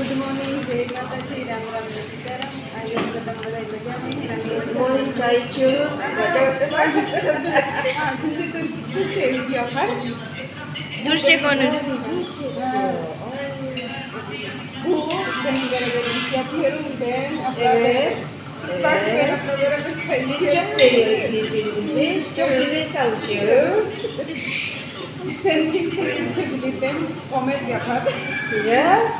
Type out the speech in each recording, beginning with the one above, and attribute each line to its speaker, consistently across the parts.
Speaker 1: Good morning જય માતાજી રામ રામ જય સીતારામ આજે અમે બધા બધા મજામાં
Speaker 2: Morning, guys. Cheers.
Speaker 1: હા સુધી તો કીધું છે વીડિયો પર
Speaker 3: દૃષ્ટિકોણ
Speaker 1: હું બેન ઘરે ઘરે વિશે ફેરું બેન આપણે બાકી આપણે બરાબર થઈ છે સેન્ટિમ સેન્ટિમ છે બધી બેન કોમેડિયા પર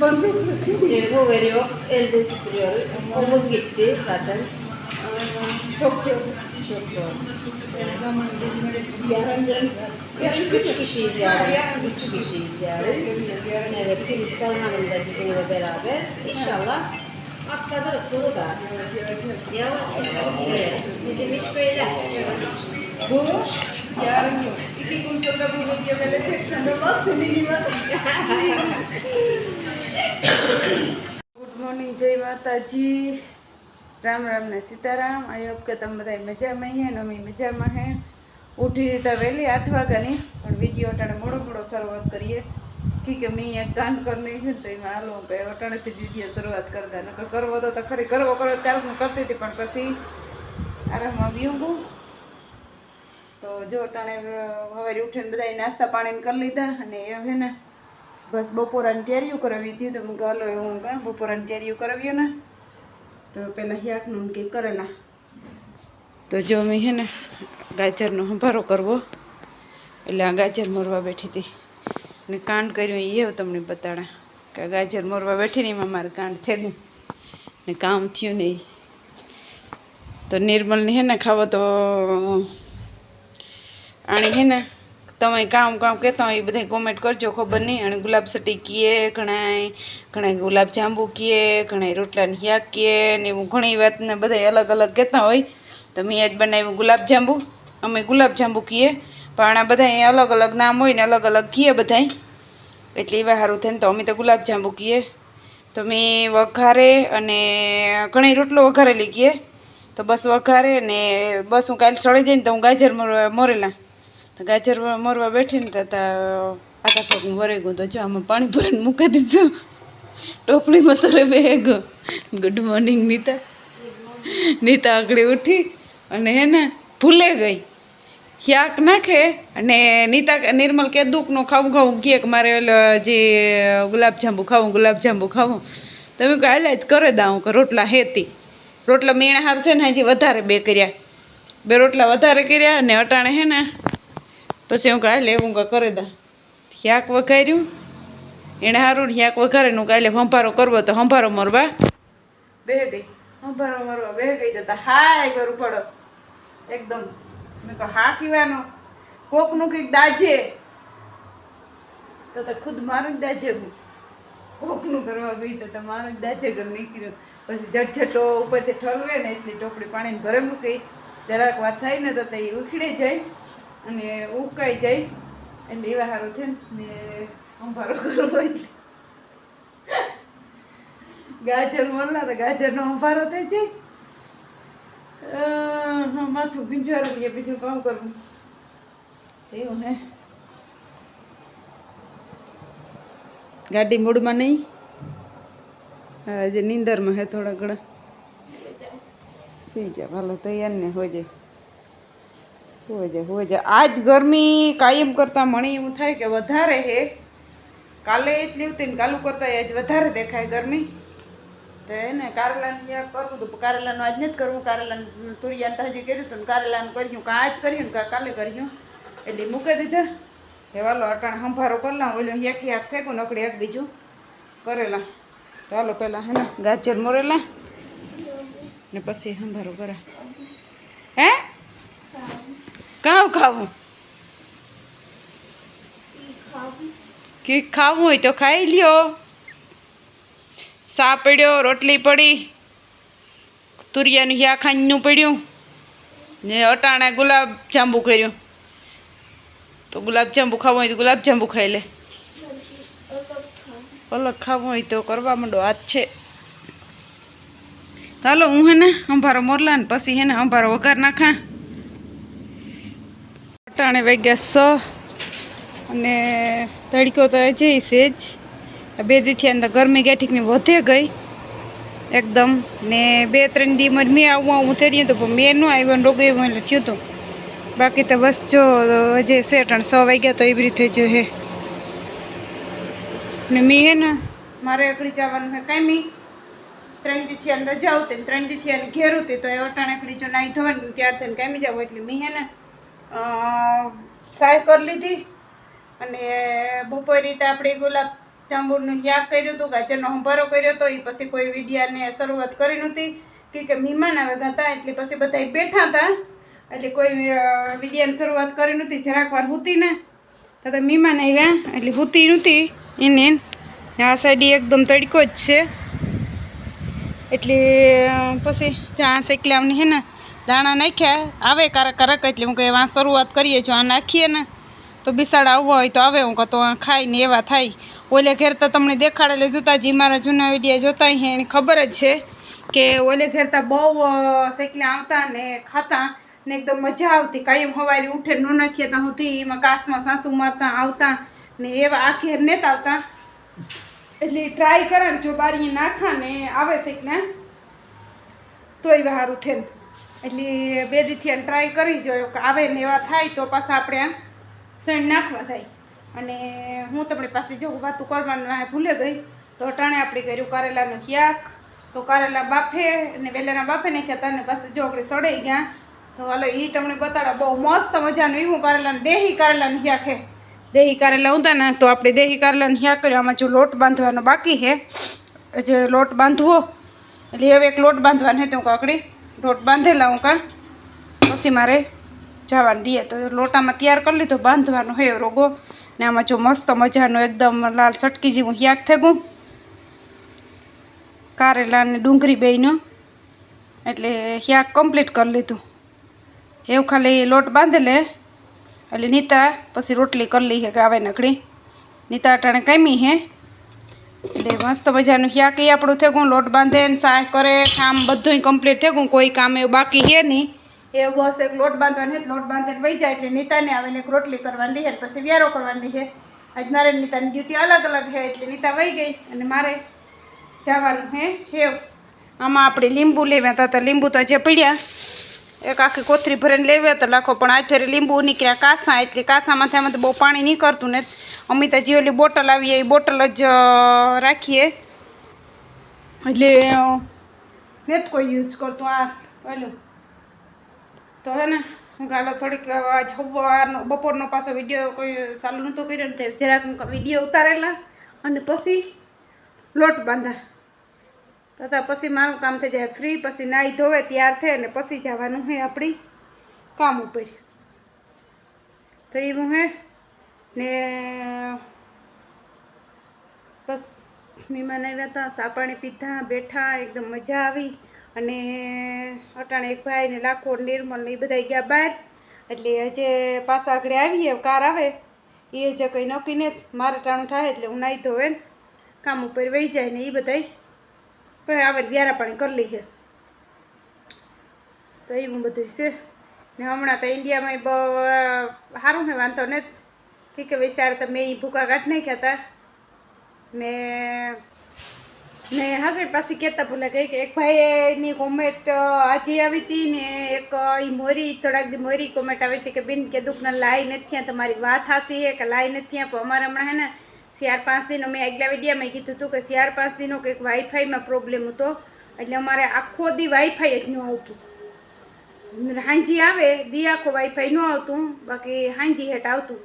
Speaker 2: Ee, bu veriyor. Elde süpürüyoruz. Omuz gitti zaten.
Speaker 1: Çok çok
Speaker 2: çok zor.
Speaker 1: Ee, yarın
Speaker 2: yarın üç kişiyiz yarın. Üç kişiyiz yarın. Evet, Kristal Hanım da bizimle beraber. İnşallah atladık bunu da. Yavaş yavaş. Evet, bizim iş böyle.
Speaker 1: Bu yarın yok. İki gün sonra bu video gelecek. Sen de bak senin iman. Good morning Jai Mataji. Ram Ram ને સીતારામ. આઈ કે તમે બધા મજામાં હે ને અમે મજામાં હે. ઉઠી તો વહેલી આઠ વાગ્યાની, પણ વીડિયો અટાણે મોડો મોડો શરૂઆત કરીએ. ઠીક કે મેં એક કાંડ કરી નાખ્યું તો એમાં હાલો ભાઈ અટાણેથી જ વીડિયો શરૂઆત કરતા નકર કરવો તો ખરી, કરવો કરો ત્યારે હું કરતી હતી, પણ પછી આરામમાં બીવું તો જો અટાણે હવે ઉઠીને બધા નાસ્તા પાણીને કરી લીધા અને એ હે ને બસ બપોરાની તૈયારીઓ કરાવી હતી તો હાલો, હું કાં બપોરાની તૈયારીઓ કરાવીએ ને? તો પહેલાં હિયાકનું કંઈક કરેલા. તો જો મેં હે ને ગાજરનો સંભારો કરવો, એટલે આ ગાજર મોરવા બેઠી હતી. ને કાંડ કર્યું એ તમને બતાડા, કે ગાજર મોરવા બેઠી ને એમાં મારે કાંડ થયેલું. ને કામ થયું નહીં તો નિર્મલની હે ને ખાવો તો આણી હે ને તમે કામ કામ કહેતા હોય એ બધા કોમેન્ટ કરજો, ખબર નહીં. અને ગુલાબ સટી કીએ, ઘણાય ઘણા ગુલાબ જાંબુ કીએ ઘણા રોટલાની હ્યાક કીએ ને એવું ઘણી વાતને બધા અલગ અલગ કહેતા હોય. તો મેં આજ બનાવ્યું ગુલાબ જાંબુ. અમે ગુલાબ જાંબુ કીએ. પણ આ બધા અલગ અલગ નામ હોય ને અલગ અલગ કીએ બધાય. એટલે એવા સારું થાય ને તો અમે તો ગુલાબ જાંબુ કીએ. તો મેં વઘારે અને ઘણી રોટલો વઘારેલી કીએ. તો બસ વઘારે ને બસ હું કાલે સળી જઈને તો હું ગાજર મોર- મોરેલા. ગાજર મોરવા બેઠી ને તા આટા પગ હું વરે ગયું તો જો આમાં પાણી ભરીને મૂકી દીધું. ટોપલીમાં તો રે bag. Good morning Nita. Nita આગળ ઉઠી અને હે ને ભૂલે ગઈ. યાક નાખે અને નીતા નિર્મલ કે દુઃખનું ખાવું ખાવું કહે કે મારે જે ગુલાબજાંબુ ખાવું ગુલાબજાંબુ ખાવું. તમે કહો હાલે જ કરે દાઉં કે રોટલા હેતી. રોટલા મીણા હાર છે ને હજી વધારે બે કર્યા. બે રોટલા વધારે કર્યા અને અટાણે હે ને પછી હું કાલે હું કાં કરે દા યાક વઘાર્યું? એણે સારું યાક વઘારે હું કાલે હંભારો કરવો તો હંભારો મરવા. બે ગઈ. હંભારો મરવા બે ગઈ તો હાય કરું પડો. એકદમ. મેં કહો હા પીવાનું કોકનું કંઈક દાજે. તો ખુદ મારું જ દાજે હું. કોકનું કરવા ગઈ તો મારું જ દાજે ઘર નીકળ્યું. પછી ઝટઝટો ઉપરથી ઠરવે ને એટલી ટોપડી પાણીને ભરે મૂકી. જરાક વાત થાય ને તો તે ઉખડી જાય. અને ઉકાઈ જાય? એટલે એવા સારું છે ને અંભારો કરવો ગાજર મળના તો ગાજરનો અંભારો થઈ જાય. માથું ભીંજવાનું કે બીજું કામ કરવું. એવું હે. ગાડી મૂડમાં નહીં? આજે નીંદરમાં હે થોડા ઘણા. સુઈ જાય ભાલો તૈયાર ને હોય જાય હો જાય હો જાય. આજ ગરમી કાયમ કરતાં મને એવું થાય કે વધારે હે. કાલે એટલી હતી ને કાલું કરતાં આજ વધારે દેખાય ગરમી. તો એને કારેલાનું ત્યાં કરવું હતું કારેલાનું આજ નથી કરવું. કારેલાનું તુરિયાનું તાજી કર્યું હતું ને કારેલાનું કર્યું, કાં આજ કર્યું ને કાં કાલે કર્યું. એટલે મૂકી દીધા. એ વાલો, અટાણ સંભારો કરલા ઓલું એક હાથ થેકું નકડી એક બીજું કરેલા. તો હાલો પહેલાં હે ને ગાજર મોરેલા ને પછી સંભારો કરે હે? કાં ખાવું? કે ખાવું હોય તો ખાઈ લ્યો. સા પડ્યો, રોટલી પડી, તુરિયાનું યા ખાંડનું પડ્યું, ને અટાણા ગુલાબ જાંબુ કર્યું. તો ગુલાબ જાંબુ ખાવું હોય તો ગુલાબ જાંબુ ખાઈ લે. અલગ ખાવું હોય તો કરવા માંડો હાથ છે. ચાલો હું હે ને અંભારો મોરલા ને પછી હે ને અંભારો વઘાર નાખા. અટાણે વાગ્યા સ અને તડકો તો જઈ છે જ. બે દીથી અંદર ગરમી ગેઠીકની વધે ગઈ. એકદમ. ને બે ત્રણ દી માં આવું આવું થઈ રહ્યું પણ મેં ન આવ્યો ને રોગ એવું થયું હતું બાકી તો બસ જો હજી છે અટાણ સો વાગ્યા તો એવી રીતે જો હે. ને મેં હે ને મારે એકડી જવાનું હે કાંઈ મી. ત્રણ દીથી અંદર જાઉં તે ત્રણ દીથી ઘેર હતી તો એ અટાણે એકડી જો નાહી ધોવાનું ત્યાર થઈને કાંઈ જાવ એટલે મેં હે ને સાય કરી લીધી. અને બપોર રીતે આપણે ગુલાબ જાંબુનું યાગ કર્યું હતું, ગાજરનો હંભારો કર્યો હતો, એ પછી કોઈ વિડિયાને શરૂઆત કરી નહોતી. કે કે મહેમાન આવ્યા હતા એટલે પછી બધા બેઠા હતા. એટલે કોઈ વિડિયાની શરૂઆત કરી નહોતી, જરાક વાર હૂતી ને. તો મહેમાન આવ્યા, એટલે હુતી નહોતી. એને આ સાઈડ એકદમ તડકો જ છે. એટલે પછી ત્યાં શેકલામની હે ને દાણા નાખ્યા. આવે કારક કારક એટલે હું કહે વાં શરૂઆત કરીએ જો આ નાખીએ ને તો બિસાડ આવવો હોય તો આવે. હું કહો આ આ ખાઈને એવા થાય. ઓલે ઘેર તો તમને દેખાડેલે જોતા જી મારા જૂના વિડીયા જોતા હે એને ખબર જ છે કે ઓલે ઘેર તો બહુ અ, આવતા ને ખાતા ને એકદમ મજા આવતી. કાયમ હવારી ઉઠે ન નાખીએ ત્યાં સુધી એમાં કાસમાં સાસુ મારતા આવતા ને એવા આ ઘેર નેતા આવતા. એટલે ટ્રાય કરે ને જો બારી નાખા ને આવે શેકલા તોય સારું થેન એટલે બે દીથી ટ્રાય કરી જોયો કે આવે ને એવા થાય તો પાછા આપણે આમ શેણ નાખવા થાય અને હું તમને પાસે જો વાતું કરવાનું ભૂલે ગઈ, તો અટાણે આપણે કર્યું કારેલાનું ક્યાંક, તો કારેલા બાફે અને વેલાના બાફે નાખ્યા તને પાસે જો આપણે સડાઈ ગયા, તો હાલો એ તમને બતાડા, બહુ મસ્ત મજાનું એવું કારેલાનું, દેહી કારેલાનું ક્યાંક હે? દેહી કારેલા ઊંધા ને, તો આપણે દેહી કારેલાને શાક કર્યું? આમાં જો લોટ બાંધવાનો બાકી છે જે લોટ બાંધવો, એટલે હવે એક લોટ બાંધવાનો હતો કાકડી લોટ બાંધેલા હું કા? પછી મારે જવાનું દઈએ તો લોટામાં તૈયાર કરી લીધો, બાંધવાનો હે રોગો. ને આમાં જો મસ્ત મજાનો એકદમ લાલ સટકી જેવું શાક થઈ કારેલા ને ડુંગળી બેનો એટલે શાક કમ્પ્લીટ કરી લીધું. એવું ખાલી લોટ બાંધેલે. એટલે નીતા પછી રોટલી કરી હે ગાવે નકડી નીતા અટાણે કામી હે. એટલે મસ્ત મજાનું. એ આપણું થેગું લોટ બાંધે ને શાક કરે, કામ બધું કમ્પ્લીટ થેગું, કોઈ કામ એવું બાકી હે નહીં. એ બસ એક લોટ બાંધવાની લોટ બાંધીને વહી જાય એટલે નીતાને આવે ને એક રોટલી કરવાની હે પછી વ્યારો કરવાની છે. આજ મારે નીતાની ડ્યુટી અલગ અલગ છે, એટલે નીતા વહી ગઈ અને મારે જવાનું હે. હેવ આમાં આપણે લીંબુ લેવા હતા, તો લીંબુ તો જે પીડ્યા. એક આખી કોથરી ભરીને લેવા તો લખો, પણ આજ ફેરે લીંબુ નીકળ્યા કાસા, એટલે કાંસામાંથી આમાં તો બહુ પાણી નીકળતું ને અમિતા જે ઓલી બોટલ આવીએ એ બોટલ જ રાખીએ. એટલે નથી કોઈ યુઝ કરતું, આ ઓલું તો હે ને, હું કાલે થોડીક સવારનો બપોરનો પાછો વીડિયો કોઈ ચાલુ નહોતો કર્યો ને તે જરાક વીડિયો ઉતારેલા અને પછી લોટ બાંધા. તો તો પછી મારું કામ થઈ જાય ફ્રી પછી નાહી ધોવે તૈયાર થાય ને પછી જવાનું હે આપણી કામ ઉપર. તો એવું હે. ને, બસ, મહેમાન આવ્યા હતા સા પાણી પીધા, બેઠા, એકદમ મજા આવી. અને અટાણે એક ભાઈ ને લાખો નિર્મલ ને એ બધા ગયા બહાર. એટલે હજે પાછા આગળ આવીએ, કાર આવે. એ હજે કંઈ નક્કી ને મારે ટાણું થાય એટલે હું નાહી ધોવે કામ ઉપર વહી જાય ને એ બધાય. પણ આવે વ્યારા પાણી કરી લઈએ. તો એવું બધું છે. ને હમણાં તો ઇન્ડિયામાં બહુ સારું ને વાંધો ને કે કે વિચાર તો મેં ઈ ભૂકા કાઢ નાખ્યા હતા. ને ને હા પાછી કહેતા ભૂલા ગઈ કે એક ભાઈની કોમેન્ટ આજે આવી હતી ને એક એ મોરી, થોડાક દી મોરી કોમેન્ટ આવી હતી કે, બેન, કે દુઃખના લાઈ નથી તમારી વાત હાસી હે કે લાઈ નથી પણ અમારે હમણાં હે ને, ચાર, પાંચ દિનો મેં આગલા વિડીયામાં કીધું હતું કે ચાર, પાંચ દિનો કંઈક વાઈફાઈમાં પ્રોબ્લેમ હતો. એટલે અમારે આખો દી વાઈફાઈ જ ન આવતું. હાંજી આવે, દી આખો વાઈફાઈ ન આવતું. બાકી હાંજી હેઠ આવતું.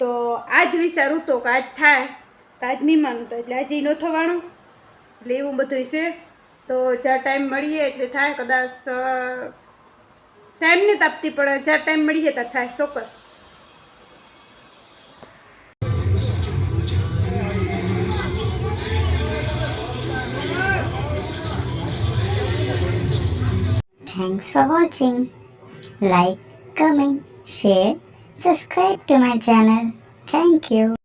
Speaker 1: તો આજ વિચારું તો કે આજ થાય તો આજ મહેમાન હતો એટલે આજે ન થવાનું. એટલે એવું બધું છે. તો જ્યાં ટાઈમ મળીએ એટલે થાય કદાચ ટાઈમ નહીં તાપતી પણ જ્યાં ટાઈમ મળીએ ત્યાં થાય ચોક્કસ.
Speaker 4: Thanks for watching. Like, comment, share, subscribe to my channel. Thank you.